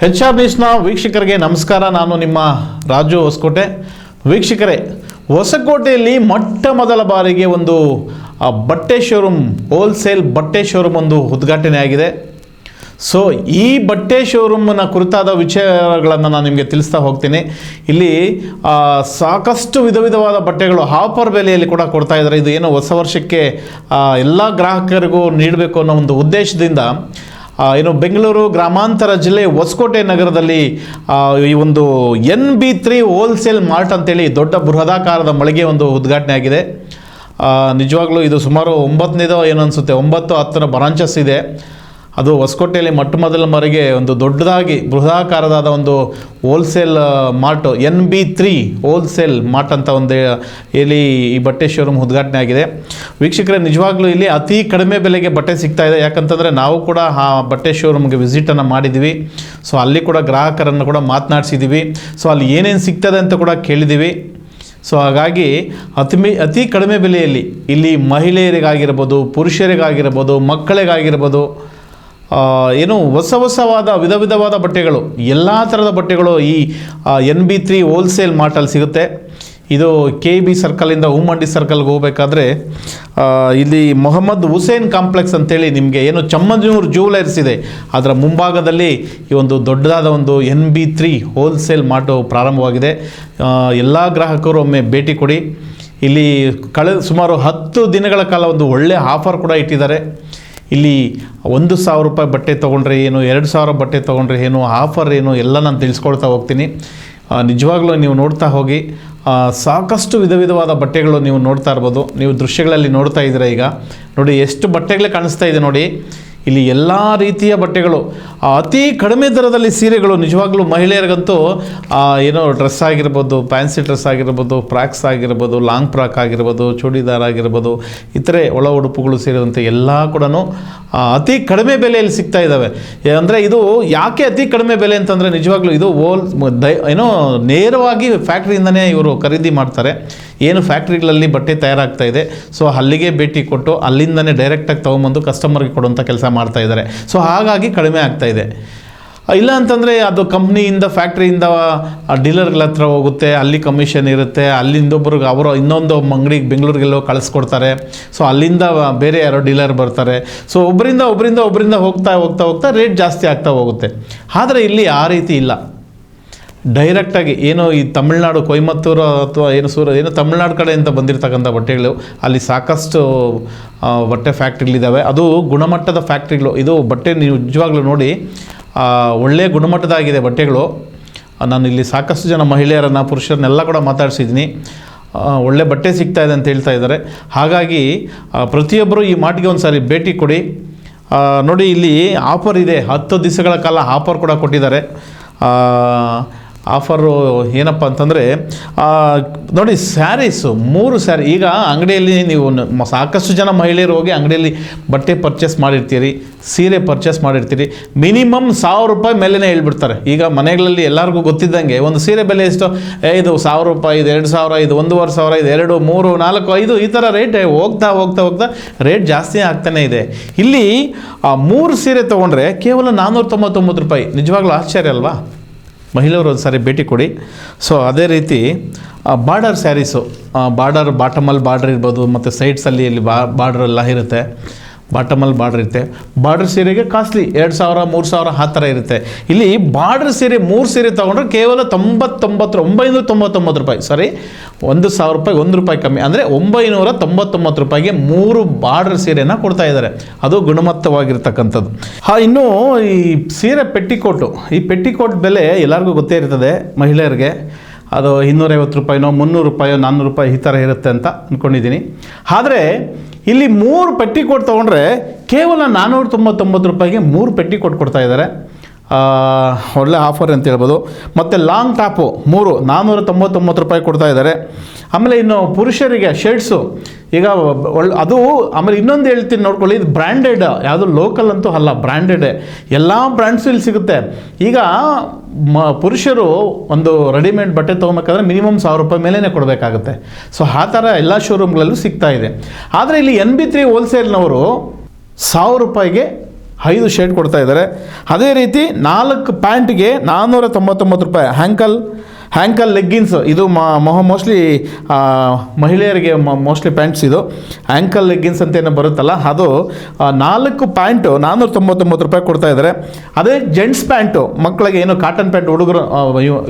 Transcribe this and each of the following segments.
H R ನ್ಯೂಸ್ನ ವೀಕ್ಷಕರಿಗೆ ನಮಸ್ಕಾರ. ನಾನು ನಿಮ್ಮ ರಾಜು ಹೊಸಕೋಟೆ. ವೀಕ್ಷಕರೇ, ಹೊಸಕೋಟೆಯಲ್ಲಿ ಮೊಟ್ಟ ಮೊದಲ ಬಾರಿಗೆ ಒಂದು ಬಟ್ಟೆ ಶೋರೂಮ್ ಹೋಲ್ಸೇಲ್ ಬಟ್ಟೆ ಶೋರೂಮ್ ಒಂದು ಉದ್ಘಾಟನೆ ಆಗಿದೆ. ಸೊ ಈ ಬಟ್ಟೆ ಶೋರೂಮ್ನ ಕುರಿತಾದ ವಿಚಾರಗಳನ್ನು ನಾನು ನಿಮಗೆ ತಿಳಿಸ್ತಾ ಹೋಗ್ತೀನಿ. ಇಲ್ಲಿ ಸಾಕಷ್ಟು ವಿಧ ವಿಧವಾದ ಬಟ್ಟೆಗಳು ಆಫರ್ ಬೆಲೆಯಲ್ಲಿ ಕೂಡ ಕೊಡ್ತಾ ಇದ್ದಾರೆ. ಇದು ಏನು ಹೊಸ ವರ್ಷಕ್ಕೆ ಎಲ್ಲ ಗ್ರಾಹಕರಿಗೂ ನೀಡಬೇಕು ಅನ್ನೋ ಒಂದು ಉದ್ದೇಶದಿಂದ ಏನು ಬೆಂಗಳೂರು ಗ್ರಾಮಾಂತರ ಜಿಲ್ಲೆ ಹೊಸಕೋಟೆ ನಗರದಲ್ಲಿ ಈ ಒಂದು N B three wholesale mart ಅಂತೇಳಿ ದೊಡ್ಡ ಬೃಹದಾಕಾರದ ಮಳಿಗೆ ಒಂದು ಉದ್ಘಾಟನೆ ಆಗಿದೆ. ನಿಜವಾಗ್ಲೂ ಇದು ಸುಮಾರು ಒಂಬತ್ತನೇದೋ ಏನು ಅನಿಸುತ್ತೆ, ಒಂಬತ್ತು ಹತ್ತರ ಬ್ರಾಂಚಸ್ ಇದೆ. ಅದು ಹೊಸಕೋಟೆಯಲ್ಲಿ ಮೊಟ್ಟ ಮೊದಲ ಮರಿಗೆ ಒಂದು ದೊಡ್ಡದಾಗಿ ಬೃಹದಾಕಾರದಾದ ಒಂದು wholesale mart N B three wholesale mart ಅಂತ ಒಂದು ಇಲ್ಲಿ ಈ ಬಟ್ಟೆ ಶೋರೂಮ್ ಉದ್ಘಾಟನೆ ಆಗಿದೆ. ವೀಕ್ಷಕರೇ, ನಿಜವಾಗ್ಲೂ ಇಲ್ಲಿ ಅತಿ ಕಡಿಮೆ ಬೆಲೆಗೆ ಬಟ್ಟೆ ಸಿಗ್ತಾ ಇದೆ. ಯಾಕಂತಂದರೆ ನಾವು ಕೂಡ ಆ ಬಟ್ಟೆ ಶೋರೂಮ್ಗೆ ವಿಸಿಟನ್ನು ಮಾಡಿದ್ದೀವಿ ಸೊ ಅಲ್ಲಿ ಕೂಡ ಗ್ರಾಹಕರನ್ನು ಕೂಡ ಮಾತನಾಡಿಸಿದ್ದೀವಿ ಸೊ ಅಲ್ಲಿ ಏನೇನು ಸಿಗ್ತದೆ ಅಂತ ಕೂಡ ಕೇಳಿದ್ದೀವಿ ಸೊ ಹಾಗಾಗಿ ಅತಿ ಮಿ ಅತಿ ಕಡಿಮೆ ಬೆಲೆಯಲ್ಲಿ ಇಲ್ಲಿ ಮಹಿಳೆಯರಿಗಾಗಿರ್ಬೋದು, ಪುರುಷರಿಗಾಗಿರ್ಬೋದು, ಮಕ್ಕಳಿಗಾಗಿರ್ಬೋದು ಏನು ಹೊಸ ಹೊಸವಾದ, ವಿಧ ವಿಧವಾದ ಬಟ್ಟೆಗಳು, ಎಲ್ಲ ಥರದ ಬಟ್ಟೆಗಳು ಈ ಎನ್ ಬಿ ತ್ರೀ ಹೋಲ್ಸೇಲ್ ಮಾರ್ಟಲ್ಲಿ ಸಿಗುತ್ತೆ. ಇದು ಕೆ ಬಿ ಸರ್ಕಲಿಂದ ಹೂಮಂಡಿ ಸರ್ಕಲ್ಗೆ ಹೋಗಬೇಕಾದ್ರೆ ಇಲ್ಲಿ ಮೊಹಮ್ಮದ್ ಹುಸೇನ್ ಕಾಂಪ್ಲೆಕ್ಸ್ ಅಂತೇಳಿ ನಿಮಗೆ ಏನು ಚಮ್ಮಂಜೂರು ಜ್ಯುವೆಲರ್ಸ್ ಇದೆ. ಅದರ ಮುಂಭಾಗದಲ್ಲಿ ಈ ಒಂದು ದೊಡ್ಡದಾದ ಒಂದು N B three wholesale mart ಪ್ರಾರಂಭವಾಗಿದೆ. ಎಲ್ಲ ಗ್ರಾಹಕರು ಒಮ್ಮೆ ಭೇಟಿ ಕೊಡಿ. ಇಲ್ಲಿ ಕಳೆದ ಸುಮಾರು ಹತ್ತು ದಿನಗಳ ಕಾಲ ಒಂದು ಒಳ್ಳೆಯ ಆಫರ್ ಕೂಡ ಇಟ್ಟಿದ್ದಾರೆ. ಇಲ್ಲಿ ಒಂದು ಸಾವಿರ ರೂಪಾಯಿ ಬಟ್ಟೆ ತೊಗೊಂಡ್ರೆ ಏನು, ಎರಡು ಸಾವಿರ ಬಟ್ಟೆ ತೊಗೊಂಡ್ರೆ ಏನು, ಆಫರ್ ಏನು, ಎಲ್ಲ ನಾನು ತಿಳಿಸ್ಕೊಳ್ತಾ ಹೋಗ್ತೀನಿ. ನಿಜವಾಗ್ಲೂ ನೀವು ನೋಡ್ತಾ ಹೋಗಿ ಸಾಕಷ್ಟು ವಿಧ ವಿಧವಾದ ಬಟ್ಟೆಗಳು ನೀವು ನೋಡ್ತಾ ಇರ್ಬೋದು. ನೀವು ದೃಶ್ಯಗಳಲ್ಲಿ ನೋಡ್ತಾ ಇದ್ದೀರಾ ಈಗ. ನೋಡಿ, ಎಷ್ಟು ಬಟ್ಟೆಗಳೇ ಕಾಣಿಸ್ತಾ ಇದೆ ನೋಡಿ. ಇಲ್ಲಿ ಎಲ್ಲ ರೀತಿಯ ಬಟ್ಟೆಗಳು ಅತಿ ಕಡಿಮೆ ದರದಲ್ಲಿ ಸೀರೆಗಳು ನಿಜವಾಗ್ಲೂ ಮಹಿಳೆಯರಿಗಂತೂ ಏನೋ ಡ್ರೆಸ್ ಆಗಿರ್ಬೋದು, ಫ್ಯಾನ್ಸಿ ಡ್ರೆಸ್ ಆಗಿರ್ಬೋದು, ಫ್ರಾಕ್ಸ್ ಆಗಿರ್ಬೋದು, ಲಾಂಗ್ ಫ್ರಾಕ್ ಆಗಿರ್ಬೋದು, ಚೂಡಿದಾರ್ ಆಗಿರ್ಬೋದು, ಇತರೆ ಒಳ ಉಡುಪುಗಳು ಸೇರಿದಂತೆ ಎಲ್ಲ ಕೂಡ ಅತಿ ಕಡಿಮೆ ಬೆಲೆಯಲ್ಲಿ ಸಿಗ್ತಾ ಇದ್ದಾವೆ ಅಂದರೆ ಇದು ಯಾಕೆ ಅತಿ ಕಡಿಮೆ ಬೆಲೆ ಅಂತಂದರೆ ನಿಜವಾಗ್ಲೂ ಇದು ಹೋಲ್ ದೈ, ಏನೋ ನೇರವಾಗಿ ಫ್ಯಾಕ್ಟ್ರಿಯಿಂದನೇ ಇವರು ಖರೀದಿ ಮಾಡ್ತಾರೆ. ಏನು ಫ್ಯಾಕ್ಟ್ರಿಗಳಲ್ಲಿ ಬಟ್ಟೆ ತಯಾರಾಗ್ತಾ ಇದೆ. ಸೊ ಅಲ್ಲಿಗೆ ಭೇಟಿ ಕೊಟ್ಟು ಅಲ್ಲಿಂದನೇ ಡೈರೆಕ್ಟಾಗಿ ತೊಗೊಂಬಂದು ಕಸ್ಟಮರ್ಗೆ ಕೊಡುವಂಥ ಕೆಲಸ ಮಾಡ್ತಾ ಇದ್ದಾರೆ. ಸೊ ಹಾಗಾಗಿ ಕಡಿಮೆ ಆಗ್ತಾ ಇದೆ. ಇಲ್ಲ ಅಂತಂದರೆ ಅದು ಕಂಪ್ನಿಯಿಂದ, ಫ್ಯಾಕ್ಟ್ರಿಯಿಂದ ಡೀಲರ್ಗಳ ಹತ್ರ ಹೋಗುತ್ತೆ, ಅಲ್ಲಿ ಕಮಿಷನ್ ಇರುತ್ತೆ ಅಲ್ಲಿಂದೊಬ್ಬರಿಗೆ ಅವರು ಇನ್ನೊಂದು ಅಂಗಡಿಗೆ ಬೆಂಗಳೂರಿಗೆಲ್ಲೋ ಕಳಿಸ್ಕೊಡ್ತಾರೆ. ಸೊ ಅಲ್ಲಿಂದ ಬೇರೆ ಯಾರೋ ಡೀಲರ್ ಬರ್ತಾರೆ. ಸೊ ಒಬ್ಬರಿಂದ ಒಬ್ಬರಿಂದ ಒಬ್ಬರಿಂದ ಹೋಗ್ತಾ ಹೋಗ್ತಾ ಹೋಗ್ತಾ ರೇಟ್ ಜಾಸ್ತಿ ಆಗ್ತಾ ಹೋಗುತ್ತೆ. ಆದರೆ ಇಲ್ಲಿ ಆ ರೀತಿ ಇಲ್ಲ. ಡೈರೆಕ್ಟಾಗಿ ಏನೋ ಈ ತಮಿಳ್ನಾಡು ಕೊಯಮತ್ತೂರು ಅಥವಾ ಏನು ಸೂರ, ಏನು ತಮಿಳ್ನಾಡು ಕಡೆಯಿಂದ ಬಂದಿರತಕ್ಕಂಥ ಬಟ್ಟೆಗಳು, ಅಲ್ಲಿ ಸಾಕಷ್ಟು ಬಟ್ಟೆ ಫ್ಯಾಕ್ಟ್ರಿಗಳಿದ್ದಾವೆ. ಅದು ಗುಣಮಟ್ಟದ ಫ್ಯಾಕ್ಟ್ರಿಗಳು. ಇದು ಬಟ್ಟೆ ನೀವು ನಿಜವಾಗ್ಲೂ ನೋಡಿ ಒಳ್ಳೆಯ ಗುಣಮಟ್ಟದಾಗಿದೆ ಬಟ್ಟೆಗಳು. ನಾನು ಇಲ್ಲಿ ಸಾಕಷ್ಟು ಜನ ಮಹಿಳೆಯರನ್ನು, ಪುರುಷರನ್ನೆಲ್ಲ ಕೂಡ ಮಾತಾಡಿಸಿದ್ದೀನಿ. ಒಳ್ಳೆ ಬಟ್ಟೆ ಸಿಗ್ತಾ ಇದೆ ಅಂತ ಹೇಳ್ತಾ ಇದ್ದಾರೆ. ಹಾಗಾಗಿ ಪ್ರತಿಯೊಬ್ಬರು ಈ ಮಾಟಿಗೆ ಒಂದು ಸಾರಿ ಭೇಟಿ ಕೊಡಿ. ನೋಡಿ ಇಲ್ಲಿ ಆಫರ್ ಇದೆ. ಹತ್ತು ದಿವಸಗಳ ಕಾಲ ಆಫರ್ ಕೂಡ ಕೊಟ್ಟಿದ್ದಾರೆ. ಆಫರು ಏನಪ್ಪ ಅಂತಂದರೆ ನೋಡಿ ಸ್ಯಾರೀಸು ಮೂರು ಸ್ಯಾರಿ ಈಗ ಅಂಗಡಿಯಲ್ಲಿ ನೀವು ಸಾಕಷ್ಟು ಜನ ಮಹಿಳೆಯರು ಹೋಗಿ ಅಂಗಡಿಯಲ್ಲಿ ಬಟ್ಟೆ ಪರ್ಚೇಸ್ ಮಾಡಿರ್ತೀರಿ, ಸೀರೆ ಪರ್ಚೇಸ್ ಮಾಡಿರ್ತೀರಿ. ಮಿನಿಮಮ್ ಸಾವಿರ ರೂಪಾಯಿ ಮೇಲೇ ಹೇಳ್ಬಿಡ್ತಾರೆ. ಈಗ ಮನೆಗಳಲ್ಲಿ ಎಲ್ಲರಿಗೂ ಗೊತ್ತಿದ್ದಂಗೆ, ಒಂದು ಸೀರೆ ಬೆಲೆ ಎಷ್ಟು? ಇದು ಸಾವಿರ ರೂಪಾಯಿ ಇದು ಎರಡು ಸಾವಿರ ಇದು ಒಂದೂವರೆ ಸಾವಿರ ಇದು ಎರಡು, ಮೂರು, ನಾಲ್ಕು, ಐದು, ಈ ಥರ ರೇಟ್ ಹೋಗ್ತಾ ಹೋಗ್ತಾ ಹೋಗ್ತಾ ರೇಟ್ ಜಾಸ್ತಿ ಆಗ್ತಾನೇ ಇದೆ. ಇಲ್ಲಿ, ಆ, ಮೂರು ಸೀರೆ ತೊಗೊಂಡ್ರೆ ಕೇವಲ ನಾನ್ನೂರ ತೊಂಬತ್ತೊಂಬತ್ತು ರೂಪಾಯಿ. ನಿಜವಾಗ್ಲೂ ಆಶ್ಚರ್ಯ ಅಲ್ವಾ? ಮಹಿಳೆಯರು ಒಂದು ಸಾರಿ ಭೇಟಿ ಕೊಡಿ. ಸೊ ಅದೇ ರೀತಿ ಬಾರ್ಡರ್ ಸ್ಯಾರೀಸು ಬಾರ್ಡರ್ ಬಾಟಮಲ್ಲಿ ಬಾರ್ಡರ್ ಇರ್ಬೋದು, ಮತ್ತು ಸೈಡ್ಸಲ್ಲಿ ಇಲ್ಲಿ ಬಾ ಬಾರ್ಡ್ರೆಲ್ಲ ಇರುತ್ತೆ. ಬಾಟಮಲ್ಲಿ ಬಾರ್ಡ್ರ್ ಇರುತ್ತೆ. ಬಾರ್ಡ್ರ್ ಸೀರೆಗೆ ಕಾಸ್ಟ್ಲಿ ಎರಡು ಸಾವಿರ, ಮೂರು ಸಾವಿರ ಆ ಥರ ಇರುತ್ತೆ. ಇಲ್ಲಿ ಬಾರ್ಡ್ರ್ ಸೀರೆ ಮೂರು ಸೀರೆ ತೊಗೊಂಡ್ರೆ ಕೇವಲ ತೊಂಬತ್ತೊಂಬತ್ತು ಒಂಬೈನೂರ ತೊಂಬತ್ತೊಂಬತ್ತು ರೂಪಾಯಿ. ಸಾರಿ ಒಂದು ಸಾವಿರ ರೂಪಾಯಿ, ಒಂದು ರೂಪಾಯಿ ಕಮ್ಮಿ. ಅಂದರೆ ಒಂಬೈನೂರ ತೊಂಬತ್ತೊಂಬತ್ತು ರೂಪಾಯಿಗೆ ಮೂರು ಬಾರ್ಡ್ರ್ ಸೀರೆನ ಕೊಡ್ತಾ ಇದ್ದಾರೆ. ಅದು ಗುಣಮಟ್ಟವಾಗಿರ್ತಕ್ಕಂಥದ್ದು ಹಾಂ, ಇನ್ನು ಈ ಸೀರೆ ಪೆಟ್ಟಿಕೋಟು. ಈ ಪೆಟ್ಟಿಕೋಟ್ ಬೆಲೆ ಎಲ್ಲರಿಗೂ ಗೊತ್ತೇ ಇರ್ತದೆ ಮಹಿಳೆಯರಿಗೆ. ಅದು ಇನ್ನೂರೈವತ್ತು ರೂಪಾಯಿನೋ, ಮುನ್ನೂರು ರೂಪಾಯೋ ನಾನ್ನೂರು ರೂಪಾಯಿ ಈ ಥರ ಇರುತ್ತೆ ಅಂತ ಅಂದ್ಕೊಂಡಿದ್ದೀನಿ ಆದರೆ ಇಲ್ಲಿ ಮೂರು ಪೆಟ್ಟಿ ಕೊಟ್ಟು ತೊಗೊಂಡ್ರೆ ಕೇವಲ ನಾನ್ನೂರ ತೊಂಬತ್ತೊಂಬತ್ತು ರೂಪಾಯಿಗೆ ಮೂರು ಪೆಟ್ಟಿ ಕೊಟ್ಟು ಕೊಡ್ತಾ ಇದ್ದಾರೆ. ಒಳ್ಳೆ ಆಫರ್ ಅಂತ ಹೇಳ್ಬೋದು. ಮತ್ತು ಲಾಂಗ್ ಟಾಪು ಮೂರು, ನಾನ್ನೂರ ತೊಂಬತ್ತೊಂಬತ್ತು ರೂಪಾಯಿ ಕೊಡ್ತಾ ಇದ್ದಾರೆ. ಆಮೇಲೆ ಇನ್ನು ಪುರುಷರಿಗೆ ಶರ್ಟ್ಸು. ಈಗ ಒಳ್ಳೆ ಅದು ಆಮೇಲೆ ಇನ್ನೊಂದು ಹೇಳ್ತೀನಿ ನೋಡ್ಕೊಳ್ಳಿ, ಇದು ಬ್ರ್ಯಾಂಡೆಡ್ ಯಾವುದು ಲೋಕಲ್ ಅಂತೂ ಅಲ್ಲ ಬ್ರ್ಯಾಂಡೆಡ್ ಎಲ್ಲ ಬ್ರ್ಯಾಂಡ್ಸು ಇಲ್ಲಿ ಸಿಗುತ್ತೆ. ಈಗ ಮ, ಪುರುಷರು ಒಂದು ರೆಡಿಮೇಡ್ ಬಟ್ಟೆ ತೊಗೊಬೇಕಾದ್ರೆ ಮಿನಿಮಮ್ ಸಾವಿರ ರೂಪಾಯಿ ಮೇಲೇ ಕೊಡಬೇಕಾಗುತ್ತೆ. ಸೊ ಆ ಥರ ಎಲ್ಲ ಶೋರೂಮ್ಗಳಲ್ಲೂ ಸಿಗ್ತಾ ಇದೆ. ಆದರೆ ಇಲ್ಲಿ ಎನ್ ಬಿ ತ್ರೀ ಹೋಲ್ಸೇಲ್ನವರು ಸಾವಿರ ರೂಪಾಯಿಗೆ ಐದು ಶರ್ಟ್ ಕೊಡ್ತಾ ಇದ್ದಾರೆ. ಅದೇ ರೀತಿ ನಾಲ್ಕು ಪ್ಯಾಂಟ್ಗೆ ನಾನ್ನೂರ ತೊಂಬತ್ತೊಂಬತ್ತು ರೂಪಾಯಿ. ಹ್ಯಾಂಕಲ್ ಹ್ಯಾಂಕಲ್ ಲೆಗ್ಗಿನ್ಸ್ ಇದು ಮೋಸ್ಟ್ಲಿ ಮಹಿಳೆಯರಿಗೆ ಮೋಸ್ಟ್ಲಿ ಪ್ಯಾಂಟ್ಸ್ ಇದು. ಆ್ಯಂಕಲ್ ಲೆಗ್ಗಿನ್ಸ್ ಅಂತ ಏನೋ ಬರುತ್ತಲ್ಲ, ಅದು ನಾಲ್ಕು ಪ್ಯಾಂಟು ನಾನ್ನೂರ ತೊಂಬತ್ತೊಂಬತ್ತು ರೂಪಾಯಿ ಕೊಡ್ತಾ ಇದ್ದಾರೆ. ಅದೇ ಜೆಂಟ್ಸ್ ಪ್ಯಾಂಟು, ಮಕ್ಕಳಿಗೆ ಏನು ಕಾಟನ್ ಪ್ಯಾಂಟ್ ಹುಡುಗರು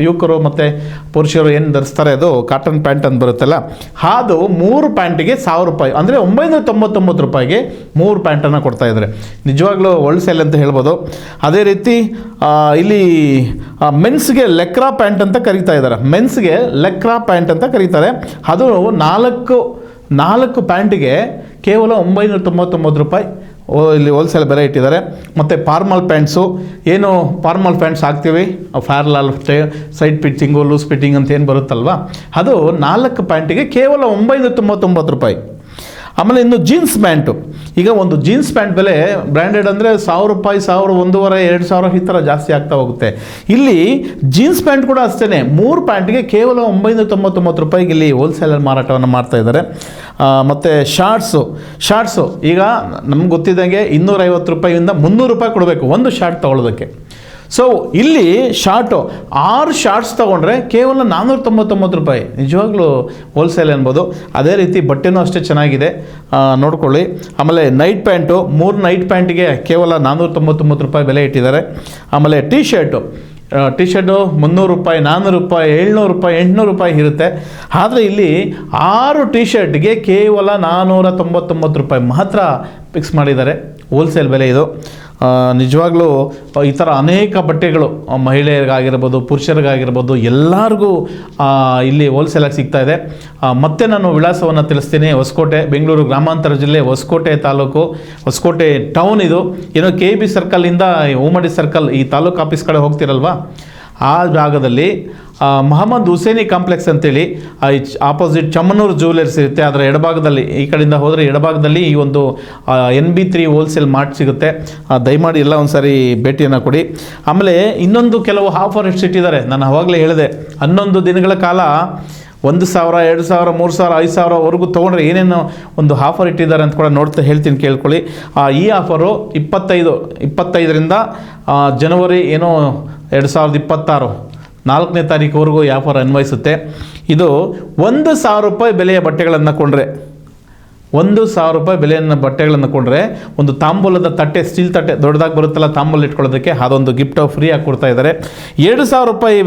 ಯುವಕರು ಮತ್ತು ಪುರುಷರು ಏನು ಧರಿಸ್ತಾರೆ ಅದು ಕಾಟನ್ ಪ್ಯಾಂಟ್ ಅಂತ ಬರುತ್ತಲ್ಲ. ಅದು ಮೂರು ಪ್ಯಾಂಟಿಗೆ ಸಾವಿರ ರೂಪಾಯಿ, ಅಂದರೆ ಒಂಬೈನೂರ ತೊಂಬತ್ತೊಂಬತ್ತು ರೂಪಾಯಿಗೆ ಮೂರು ಪ್ಯಾಂಟನ್ನು ಕೊಡ್ತಾ ಇದ್ದಾರೆ. ನಿಜವಾಗ್ಲೂ ಹೋಲ್ಸೇಲ್ ಅಂತ ಹೇಳ್ಬೋದು. ಅದೇ ರೀತಿ ಇಲ್ಲಿ ಮೆನ್ಸ್ಗೆ ಲೆಕ್ರಾ ಪ್ಯಾಂಟ್ ಅಂತ ಕರೀತಾ ಇದ್ದಾರೆ. ಮೆನ್ಸ್ಗೆ ಲೆಕ್ರಾ ಪ್ಯಾಂಟ್ ಅಂತ ಕರೀತಾರೆ. ಅದು ನಾಲ್ಕು ನಾಲ್ಕು ಪ್ಯಾಂಟಿಗೆ ಕೇವಲ ಒಂಬೈನೂರ ತೊಂಬತ್ತೊಂಬತ್ತು ರೂಪಾಯಿ ಇಲ್ಲಿ ಹೋಲ್ಸೇಲ್ ಬೆಲೆ ಇಟ್ಟಿದ್ದಾರೆ. ಮತ್ತು ಫಾರ್ಮಲ್ ಪ್ಯಾಂಟ್ಸು ಏನು ಫಾರ್ಮಲ್ ಪ್ಯಾಂಟ್ಸ್ ಹಾಕ್ತೀವಿ? Parallel side fitting loose fitting ಅಂತ ಏನು ಬರುತ್ತಲ್ವ? ಅದು ನಾಲ್ಕು ಪ್ಯಾಂಟಿಗೆ ಕೇವಲ ಒಂಬೈನೂರ ತೊಂಬತ್ತೊಂಬತ್ತು ರೂಪಾಯಿ. ಆಮೇಲೆ ಇನ್ನು ಜೀನ್ಸ್ ಪ್ಯಾಂಟು ಈಗ ಒಂದು ಜೀನ್ಸ್ ಪ್ಯಾಂಟ್ ಬೆಲೆ ಬ್ರ್ಯಾಂಡೆಡ್ ಅಂದರೆ ಸಾವಿರ ರೂಪಾಯಿ, ಸಾವಿರ ಒಂದೂವರೆ, ಎರಡು ಸಾವಿರ ಈ ಥರ ಜಾಸ್ತಿ ಆಗ್ತಾ ಹೋಗುತ್ತೆ. ಇಲ್ಲಿ ಜೀನ್ಸ್ ಪ್ಯಾಂಟ್ ಕೂಡ ಅಷ್ಟೇ ಮೂರು ಪ್ಯಾಂಟ್ಗೆ ಕೇವಲ ಒಂಬೈನೂರ ತೊಂಬತ್ತೊಂಬತ್ತು ರೂಪಾಯಿಗೆ ಇಲ್ಲಿ ಹೋಲ್ಸೇಲಲ್ಲಿ ಮಾರಾಟವನ್ನು ಮಾಡ್ತಾ ಇದ್ದಾರೆ. ಮತ್ತು ಶಾರ್ಟ್ಸು ಶಾರ್ಟ್ಸು ಈಗ ನಮ್ಗೆ ಗೊತ್ತಿದ್ದಂಗೆ ಇನ್ನೂರೈವತ್ತು ರೂಪಾಯಿಯಿಂದ ಮುನ್ನೂರು ರೂಪಾಯಿ ಕೊಡಬೇಕು ಒಂದು ಶಾರ್ಟ್ ತೊಗೊಳೋದಕ್ಕೆ ಸೊ ಇಲ್ಲಿ ಶಾರ್ಟು ಆರು ಶಾರ್ಟ್ಸ್ ತೊಗೊಂಡ್ರೆ ಕೇವಲ ನಾನ್ನೂರ ತೊಂಬತ್ತೊಂಬತ್ತು ರೂಪಾಯಿ. ನಿಜವಾಗ್ಲೂ ಹೋಲ್ಸೇಲ್ ಅನ್ಬೋದು ಅದೇ ರೀತಿ ಬಟ್ಟೆನೂ ಅಷ್ಟೇ ಚೆನ್ನಾಗಿದೆ. ನೋಡ್ಕೊಳ್ಳಿ. ಆಮೇಲೆ ನೈಟ್ ಪ್ಯಾಂಟು ಮೂರು ನೈಟ್ ಪ್ಯಾಂಟಿಗೆ ಕೇವಲ ನಾನ್ನೂರ ತೊಂಬತ್ತೊಂಬತ್ತು ರೂಪಾಯಿ ಬೆಲೆ ಇಟ್ಟಿದ್ದಾರೆ. ಆಮೇಲೆ ಟೀ ಶರ್ಟು ಟಿ ಶರ್ಟು ಮುನ್ನೂರು ರೂಪಾಯಿ, ನಾನ್ನೂರು ರೂಪಾಯಿ, ಏಳ್ನೂರು ರೂಪಾಯಿ, ಎಂಟುನೂರು ರೂಪಾಯಿ ಇರುತ್ತೆ. ಆದರೆ ಇಲ್ಲಿ ಆರು ಟಿ ಶರ್ಟ್ಗೆ ಕೇವಲ ನಾನ್ನೂರ ತೊಂಬತ್ತೊಂಬತ್ತು ರೂಪಾಯಿ ಮಾತ್ರ ಫಿಕ್ಸ್ ಮಾಡಿದ್ದಾರೆ. ಹೋಲ್ಸೇಲ್ ಬೆಲೆ ಇದು. ನಿಜವಾಗ್ಲೂ ಈ ಥರ ಅನೇಕ ಬಟ್ಟೆಗಳು ಮಹಿಳೆಯರಿಗಾಗಿರ್ಬೋದು, ಪುರುಷರಿಗಾಗಿರ್ಬೋದು, ಎಲ್ಲರಿಗೂ ಇಲ್ಲಿ ಹೋಲ್ಸೇಲಾಗಿ ಇದೆ. ಮತ್ತೆ ನಾನು ವಿಳಾಸವನ್ನು ತಿಳಿಸ್ತೀನಿ. ಹೊಸಕೋಟೆ, ಬೆಂಗಳೂರು ಗ್ರಾಮಾಂತರ ಜಿಲ್ಲೆ, ಹೊಸಕೋಟೆ ತಾಲೂಕು, ಹೊಸಕೋಟೆ ಟೌನ್ ಇದು. ಏನೋ ಕೆ ಬಿ ಸರ್ಕಲಿಂದ ಉಮ್ಮಡಿ ಸರ್ಕಲ್ ಈ ತಾಲೂಕು ಆಫೀಸ್ ಕಡೆ ಹೋಗ್ತಿರಲ್ವಾ? ಆ ಜಾಗದಲ್ಲಿ ಮಹಮ್ಮದ್ ಹುಸೇನಿ ಕಾಂಪ್ಲೆಕ್ಸ್ ಅಂತೇಳಿ ಆಪೋಸಿಟ್ ಚಮ್ಮನೂರು ಜ್ಯುವೆಲರ್ಸ್ ಇರುತ್ತೆ. ಅದರ ಎಡಭಾಗದಲ್ಲಿ, ಈ ಕಡೆಯಿಂದ ಹೋದರೆ ಎಡಭಾಗದಲ್ಲಿ ಈ ಒಂದು N B three wholesale mart ಸಿಗುತ್ತೆ. ದಯಮಾಡಿ ಎಲ್ಲ ಒಂದು ಸಾರಿ ಭೇಟಿಯನ್ನು ಕೊಡಿ. ಆಮೇಲೆ ಇನ್ನೊಂದು ಕೆಲವು ಆಫರ್ ಇಟ್ಟಿದ್ದಾರೆ. ನಾನು ಅವಾಗಲೇ ಹೇಳಿದೆ. ಹನ್ನೊಂದು ದಿನಗಳ ಕಾಲ ಒಂದು ಸಾವಿರ ಎರಡು ಸಾವಿರ ಮೂರು ಸಾವಿರ ಐದು ಸಾವಿರವರೆಗೂ ತೊಗೊಂಡ್ರೆ ಏನೇನು ಒಂದು ಆಫರ್ ಇಟ್ಟಿದ್ದಾರೆ ಅಂತ ಕೂಡ ನೋಡ್ತಾ ಹೇಳ್ತೀನಿ ಕೇಳ್ಕೊಳ್ಳಿ. ಆ, ಈ ಆಫರು ಇಪ್ಪತ್ತೈದು ಇಪ್ಪತ್ತೈದರಿಂದ ಜನವರಿ ಏನೋ ಎರಡು ಸಾವಿರದ ಇಪ್ಪತ್ತಾರು ನಾಲ್ಕನೇ ತಾರೀಕುವರೆಗೂ ಈ ಆಫರ್ ಅನ್ವಯಿಸುತ್ತೆ. ಇದು ಒಂದು ಸಾವಿರ ರೂಪಾಯಿ ಬೆಲೆಯ ಬಟ್ಟೆಗಳನ್ನು ಕೊಂಡ್ರೆ. ಒಂದು ಸಾವಿರ ರೂಪಾಯಿ ಬೆಲೆಯನ್ನು ಬಟ್ಟೆಗಳನ್ನು ಕೊಂಡ್ರೆ ಒಂದು ತಾಂಬೂಲದ ತಟ್ಟೆ, ಸ್ಟೀಲ್ ತಟ್ಟೆ ದೊಡ್ಡದಾಗಿ ಬರುತ್ತಲ್ಲ, ತಾಂಬೂಲ ಇಟ್ಕೊಳ್ಳೋದಕ್ಕೆ ಅದೊಂದು ಗಿಫ್ಟ್ ಫ್ರೀ ಆಗಿ ಕೊಡ್ತಾ ಇದ್ದಾರೆ. ಎರಡು ಸಾವಿರ ರೂಪಾಯಿ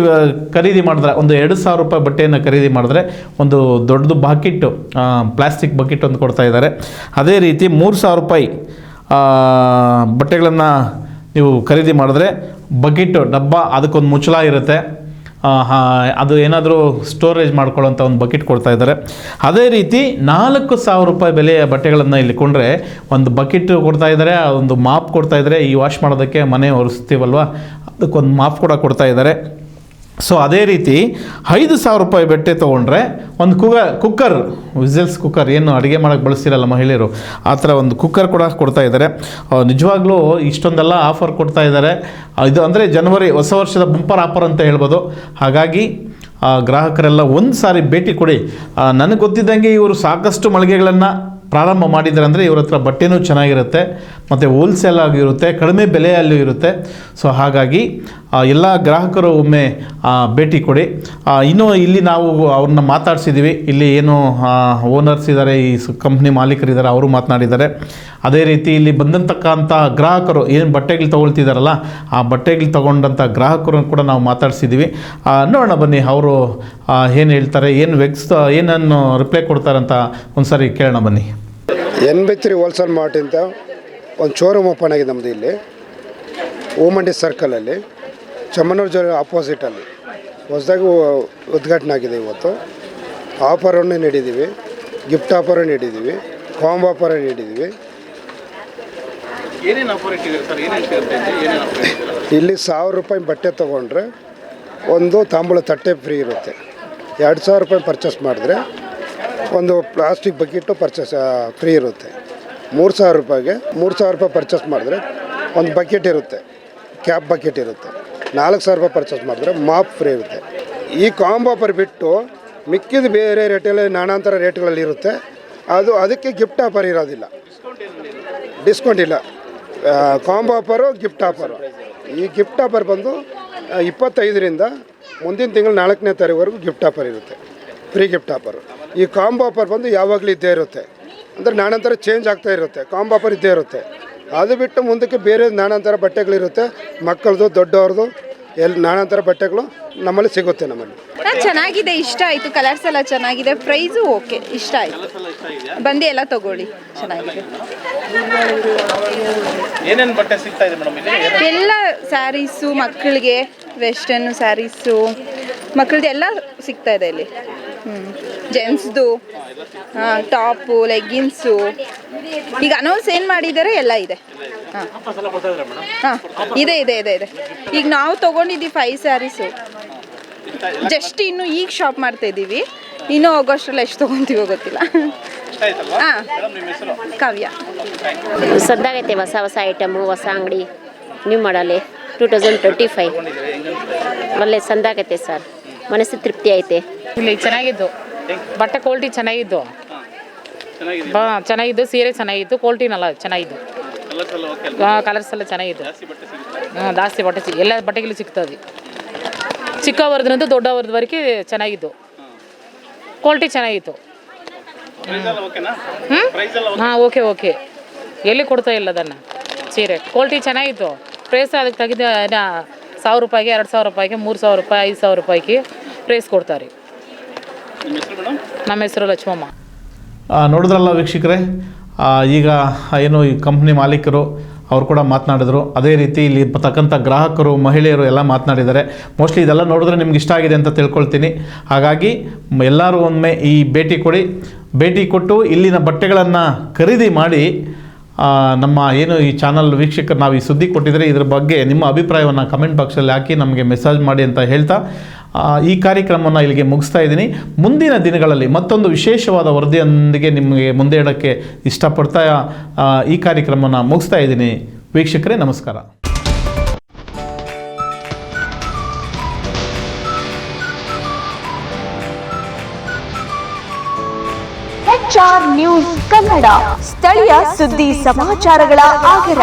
ಖರೀದಿ ಮಾಡಿದ್ರೆ, ಒಂದು ಎರಡು ಸಾವಿರ ರೂಪಾಯಿ ಬಟ್ಟೆಯನ್ನು ಖರೀದಿ ಮಾಡಿದ್ರೆ ಒಂದು ದೊಡ್ಡದು ಬಾಕಿಟ್ಟು ಪ್ಲಾಸ್ಟಿಕ್ ಬಕೆಟ್ ಒಂದು ಕೊಡ್ತಾ ಇದ್ದಾರೆ. ಅದೇ ರೀತಿ ಮೂರು ಸಾವಿರ ರೂಪಾಯಿ ಬಟ್ಟೆಗಳನ್ನು ನೀವು ಖರೀದಿ ಮಾಡಿದ್ರೆ ಬಕೆಟ್ಟು ಡಬ್ಬ, ಅದಕ್ಕೊಂದು ಮುಚ್ಚಳ ಇರುತ್ತೆ. ಅದು ಏನಾದರೂ ಸ್ಟೋರೇಜ್ ಮಾಡ್ಕೊಳ್ಳೋಂಥ ಒಂದು ಬಕೆಟ್ ಕೊಡ್ತಾ ಇದ್ದಾರೆ. ಅದೇ ರೀತಿ ನಾಲ್ಕು ಸಾವಿರ ರೂಪಾಯಿ ಬೆಲೆಯ ಬಟ್ಟೆಗಳನ್ನು ಇಲ್ಲಿ ಕೊಂಡ್ರೆ ಒಂದು ಬಕೆಟ್ ಕೊಡ್ತಾ ಇದ್ದಾರೆ ಒಂದು ಮಾಪ್ ಕೊಡ್ತಾ ಇದ್ದಾರೆ, ಈ ವಾಶ್ ಮಾಡೋದಕ್ಕೆ ಮನೆ ಒರೆಸ್ತೀವಲ್ವ? ಅದಕ್ಕೊಂದು ಮಾಪ್ ಕೂಡ ಕೊಡ್ತಾ ಇದ್ದಾರೆ. ಸೊ ಅದೇ ರೀತಿ ಐದು ಸಾವಿರ ರೂಪಾಯಿ ಬಟ್ಟೆ ತೊಗೊಂಡ್ರೆ ಒಂದು ಕುಗ ಕುಕ್ಕರ್ ವಿಸಲ್ಸ್ ಕುಕ್ಕರ್ ಏನು ಅಡುಗೆ ಮಾಡೋಕ್ಕೆ ಬಳಸ್ತಿರಲ್ಲ ಮಹಿಳೆಯರು, ಆ ಥರ ಒಂದು ಕುಕ್ಕರ್ ಕೂಡ ಕೊಡ್ತಾ ಇದ್ದಾರೆ. ನಿಜವಾಗ್ಲೂ ಇಷ್ಟೊಂದೆಲ್ಲ ಆಫರ್ ಕೊಡ್ತಾ ಇದ್ದಾರೆ. ಇದು ಅಂದರೆ ಜನವರಿ ಹೊಸ ವರ್ಷದ ಬಂಪರ್ ಆಫರ್ ಅಂತ ಹೇಳ್ಬೋದು. ಹಾಗಾಗಿ ಗ್ರಾಹಕರೆಲ್ಲ ಒಂದು ಸಾರಿ ಭೇಟಿ ಕೊಡಿ. ನನಗೆ ಗೊತ್ತಿದ್ದಂಗೆ ಇವರು ಸಾಕಷ್ಟು ಮಳಿಗೆಗಳನ್ನು ಪ್ರಾರಂಭ ಮಾಡಿದ್ದಾರೆ ಅಂದರೆ ಇವ್ರ ಹತ್ರ ಬಟ್ಟೆನೂ ಚೆನ್ನಾಗಿರುತ್ತೆ, ಮತ್ತು ಹೋಲ್ಸೇಲ್ ಆಗಿರುತ್ತೆ, ಕಡಿಮೆ ಬೆಲೆಯಲ್ಲೂ ಇರುತ್ತೆ. ಸೊ ಹಾಗಾಗಿ ಎಲ್ಲ ಗ್ರಾಹಕರು ಒಮ್ಮೆ ಭೇಟಿ ಕೊಡಿ. ಇನ್ನೂ ಇಲ್ಲಿ ನಾವು ಅವ್ರನ್ನ ಮಾತಾಡ್ಸಿದ್ದೀವಿ ಇಲ್ಲಿ ಏನು ಓನರ್ಸ್ ಇದ್ದಾರೆ ಈ ಕಂಪ್ನಿ ಮಾಲೀಕರಿದ್ದಾರೆ ಅವರು ಮಾತನಾಡಿದ್ದಾರೆ. ಅದೇ ರೀತಿ ಇಲ್ಲಿ ಬಂದಂತಕ್ಕಂಥ ಗ್ರಾಹಕರು, ಏನು ಬಟ್ಟೆಗಳು ತೊಗೊಳ್ತಿದ್ದಾರಲ್ಲ ಆ ಬಟ್ಟೆಗಳು ತೊಗೊಂಡಂಥ ಗ್ರಾಹಕರನ್ನು ಕೂಡ ನಾವು ಮಾತಾಡ್ಸಿದ್ದೀವಿ ನೋಡೋಣ ಬನ್ನಿ, ಅವರು ಏನು ಹೇಳ್ತಾರೆ, ಏನು ವೆಕ್ಸ್ ಏನನ್ನು ರಿಪ್ಲೈ ಕೊಡ್ತಾರಂತ ಒಂದು ಸಾರಿ ಕೇಳೋಣ ಬನ್ನಿ. N B three wholesale mart ಅಂತ ಒಂದು ಶೋರೂಮ್ ಓಪನ್ ಆಗಿದೆ ನಮ್ಮದು ಇಲ್ಲಿ. ಓಮಂಡಿ ಸರ್ಕಲಲ್ಲಿ ಚಮ್ಮನೂರು ಜೊ ಆಪೋಸಿಟಲ್ಲಿ ಹೊಸದಾಗಿ ಉದ್ಘಾಟನೆ ಆಗಿದೆ ಇವತ್ತು. ಆಫರನ್ನು ನೀಡಿದ್ದೀವಿ. ಗಿಫ್ಟ್ ಆಫರ್ ನೀಡಿದ್ದೀವಿ. ಕಾಂಬ್ ಆಫರ್ ನೀಡಿದ್ದೀವಿ. ಇಲ್ಲಿ ಸಾವಿರ ರೂಪಾಯಿ ಬಟ್ಟೆ ತೊಗೊಂಡ್ರೆ ಒಂದು ತಾಂಬೂಲ ತಟ್ಟೆ ಫ್ರೀ ಇರುತ್ತೆ. ಎರಡು ಸಾವಿರ ರೂಪಾಯಿ ಪರ್ಚೇಸ್ ಮಾಡಿದ್ರೆ ಒಂದು ಪ್ಲಾಸ್ಟಿಕ್ ಬಕೆಟು ಪರ್ಚೇಸ್ ಫ್ರೀ ಇರುತ್ತೆ. ಮೂರು ಸಾವಿರ ರೂಪಾಯಿಗೆ ಮೂರು ಸಾವಿರ ರೂಪಾಯಿ ಪರ್ಚೇಸ್ ಮಾಡಿದ್ರೆ ಒಂದು ಬಕೆಟ್ ಇರುತ್ತೆ. ಕ್ಯಾಪ್ ಬಕೆಟ್ ಇರುತ್ತೆ. ನಾಲ್ಕು ಸಾವಿರ ರೂಪಾಯಿ ಪರ್ಚೇಸ್ ಮಾಡಿದ್ರೆ ಮಾಪ್ ಫ್ರೀ ಇರುತ್ತೆ. ಈ ಕಾಂಬೋ ಆಫರ್ ಬಿಟ್ಟು ಮಿಕ್ಕಿದ ಬೇರೆ ರೇಟಲ್ಲಿ ನಾನಾಂತರ ರೇಟ್ಗಳಲ್ಲಿ ಇರುತ್ತೆ. ಅದು ಅದಕ್ಕೆ ಗಿಫ್ಟ್ ಆಫರ್ ಇರೋದಿಲ್ಲ. ಡಿಸ್ಕೌಂಟ್ ಇಲ್ಲ. ಕಾಂಬೋ ಆಫರು ಗಿಫ್ಟ್ ಆಫರು ಈ ಗಿಫ್ಟ್ ಆಫರ್ ಬಂದು ಇಪ್ಪತ್ತೈದರಿಂದ ಮುಂದಿನ ತಿಂಗಳು ನಾಲ್ಕನೇ ತಾರೀಕುವರೆಗೂ ಗಿಫ್ಟ್ ಆಫರ್ ಇರುತ್ತೆ. ಫ್ರೀ ಗಿಫ್ಟ್ ಆಫರು ಈ ಕಾಂಬೋ ಆಫರ್ ಬಂದು ಯಾವಾಗಲೂ ಇದ್ದೇ ಇರುತ್ತೆ. ಅಂದರೆ ನಾನಂತರ ಚೇಂಜ್ ಆಗ್ತಾ ಇರುತ್ತೆ. ಕಾಂಬೋ ಆಫರ್ ಇದ್ದೇ ಇರುತ್ತೆ. ಅದು ಬಿಟ್ಟು ಮುಂದಕ್ಕೆ ಬೇರೆ ನಾನಂತರ ಬಟ್ಟೆಗಳಿರುತ್ತೆ. ಮಕ್ಕಳದು ದೊಡ್ಡವ್ರದ್ದು ಎಲ್ಲಿ ನಾನಂತರ ಬಟ್ಟೆಗಳು ನಮ್ಮಲ್ಲಿ ಸಿಗುತ್ತೆ ನಮ್ಮಲ್ಲಿ. ನಾನು ಚೆನ್ನಾಗಿದೆ ಇಷ್ಟ ಆಯಿತು. ಕಲರ್ಸ್ ಎಲ್ಲ ಚೆನ್ನಾಗಿದೆ. ಪ್ರೈಸು ಓಕೆ ಇಷ್ಟ ಆಯಿತು. ಬಂದು ಎಲ್ಲ ತಗೊಳ್ಳಿ. ಚೆನ್ನಾಗಿದೆ. ಏನೇನು ಬಟ್ಟೆ ಸಿಗ್ತಾ ಇದೆ ಮೇಡಮ್ ಎಲ್ಲ ಸ್ಯಾರೀಸು ಮಕ್ಕಳಿಗೆ. ವೆಸ್ಟರ್ನು ಸ್ಯಾರೀಸು ಮಕ್ಕಳದ್ದು ಎಲ್ಲ ಸಿಗ್ತಾ ಇದೆ ಇಲ್ಲಿ. ಹ್ಞೂ ಜೆಂಟ್ಸ್ದು, ಹಾಂ, ಟಾಪು, ಲೆಗ್ಗಿನ್ಸು. ಈಗ ಅನೌನ್ಸ್ ಏನು ಮಾಡಿದ್ದಾರೆ ಎಲ್ಲ ಇದೆ. ಹಾಂ. ಹಾಂ, ಇದೆ ಇದೆ ಇದೆ ಇದೆ. ಈಗ ನಾವು ತೊಗೊಂಡಿದ್ದೀವಿ ಫೈವ್ ಸ್ಯಾರೀಸು. ಜಸ್ಟ್ ಇನ್ನು ಈಗ ಶಾಪ್ ಮಾಡ್ತಾ ಇದ್ದೀವಿ. ಇನ್ನೂ ಹೋಗೋಷ್ಟ್ರಲ್ಲಿ ಎಷ್ಟು ತೊಗೊತೀವೋ ಗೊತ್ತಿಲ್ಲ. ಹಾಂ. ಕಾವ್ಯ. ಸದ್ದಾಗೈತೆ ಹೊಸ ಹೊಸ ಐಟಮು ಹೊಸ ಅಂಗಡಿ. ನೀವು ಮಾಡಲೆ ಟೂ ತೌಸಂಡ್ ಟ್ವೆಂಟಿ ಫೈವ್ ಒಳ್ಳೆ ಸಂದಾಗೈತೆ ಸರ್. ಮನಸ್ಸು ತೃಪ್ತಿ ಐತೆ. ಇಲ್ಲಿ ಚೆನ್ನಾಗಿದ್ದು. ಬಟ್ಟೆ ಕ್ವಾಲಿಟಿ ಚೆನ್ನಾಗಿದ್ದು. ಬಾ ಚೆನ್ನಾಗಿದ್ದು ಸೀರೆ ಚೆನ್ನಾಗಿತ್ತು ಕ್ವಾಲಿಟಿನಲ್ಲ ಚೆನ್ನಾಗಿದ್ದು. ಕಲರ್ಸ್ ಎಲ್ಲ ಚೆನ್ನಾಗಿದ್ದು. ಹಾಂ ಜಾಸ್ತಿ ಬಟ್ಟೆ ಸಿ- ಎಲ್ಲ ಬಟ್ಟೆಗಳು ಸಿಗ್ತದೆ ಚಿಕ್ಕವರದ್ರಂತೂ ದೊಡ್ಡವರದವರೆಗೆ ಚೆನ್ನಾಗಿದ್ದು. ಕ್ವಾಲಿಟಿ ಚೆನ್ನಾಗಿತ್ತು. ಹ್ಞೂ ಹಾಂ ಓಕೆ ಓಕೆ ಎಲ್ಲಿ ಕೊಡ್ತಾ ಇಲ್ಲ ಅದನ್ನು? ಸೀರೆ. ಕ್ವಾಲಿಟಿ ಚೆನ್ನಾಗಿತ್ತು. ಪ್ರೈಸ್ ಅದಕ್ಕೆ ತೆಗೆದ ಸಾವಿರ ರೂಪಾಯಿಗೆ ಎರಡು ಸಾವಿರ ರೂಪಾಯಿಗೆ ಮೂರು ಸಾವಿರ ರೂಪಾಯಿ ಐದು ಸಾವಿರ ರೂಪಾಯಿಗೆ ಪ್ರೈಸ್ ಕೊಡ್ತಾರೆ. ನಮ್ಮ ಹೆಸರು ಲಕ್ಷ್ಮಮ್ಮ. ಆ, ನೋಡಿದ್ರಲ್ಲ ವೀಕ್ಷಕರೇ? ಆ, ಈಗ ಏನು ಈ ಕಂಪ್ನಿ ಮಾಲೀಕರು ಅವರು ಕೂಡ ಮಾತನಾಡಿದರು. ಅದೇ ರೀತಿ ಇಲ್ಲಿ ಬರ್ತಕ್ಕಂಥ ಗ್ರಾಹಕರು ಮಹಿಳೆಯರು ಎಲ್ಲ ಮಾತನಾಡಿದ್ದಾರೆ. ಮೋಸ್ಟ್ಲಿ ಇದೆಲ್ಲ ನೋಡಿದ್ರೆ ನಿಮ್ಗೆ ಇಷ್ಟ ಆಗಿದೆ ಅಂತ ತಿಳ್ಕೊಳ್ತೀನಿ. ಹಾಗಾಗಿ ಮ್- ಎಲ್ಲರೂ ಒಮ್ಮೆ ಈ ಭೇಟಿ ಕೊಡಿ. ಭೇಟಿ ಕೊಟ್ಟು ಇಲ್ಲಿನ ಬಟ್ಟೆಗಳನ್ನು ಖರೀದಿ ಮಾಡಿ ನಮ್ಮ ಏನು ಈ ಚಾನಲ್ ವೀಕ್ಷಕರು ನಾವು ಈ ಸುದ್ದಿ ಕೊಟ್ಟಿದ್ರೆ ಇದ್ರ ಬಗ್ಗೆ ನಿಮ್ಮ ಅಭಿಪ್ರಾಯವನ್ನು ಕಮೆಂಟ್ ಬಾಕ್ಸಲ್ಲಿ ಹಾಕಿ ನಮಗೆ ಮೆಸೇಜ್ ಮಾಡಿ ಅಂತ ಹೇಳ್ತಾ ಈ ಕಾರ್ಯಕ್ರಮವನ್ನು ಇಲ್ಲಿಗೆ ಮುಗಿಸ್ತಾ ಇದ್ದೀನಿ. ಮುಂದಿನ ದಿನಗಳಲ್ಲಿ ಮತ್ತೊಂದು ವಿಶೇಷವಾದ ವರದಿಯೊಂದಿಗೆ ನಿಮಗೆ ಮುಂದೆ ಇಡೋಕ್ಕೆ ಇಷ್ಟಪಡ್ತಾ ಈ ಕಾರ್ಯಕ್ರಮವನ್ನು ಮುಗಿಸ್ತಾ ಇದ್ದೀನಿ. ವೀಕ್ಷಕರೇ, ನಮಸ್ಕಾರ. ಎಚ್ಆರ್ ನ್ಯೂಸ್ ಕನ್ನಡ ಸ್ಥಳೀಯ ಸುದ್ದಿ ಸಮಾಚಾರಗಳ ಆಗರ.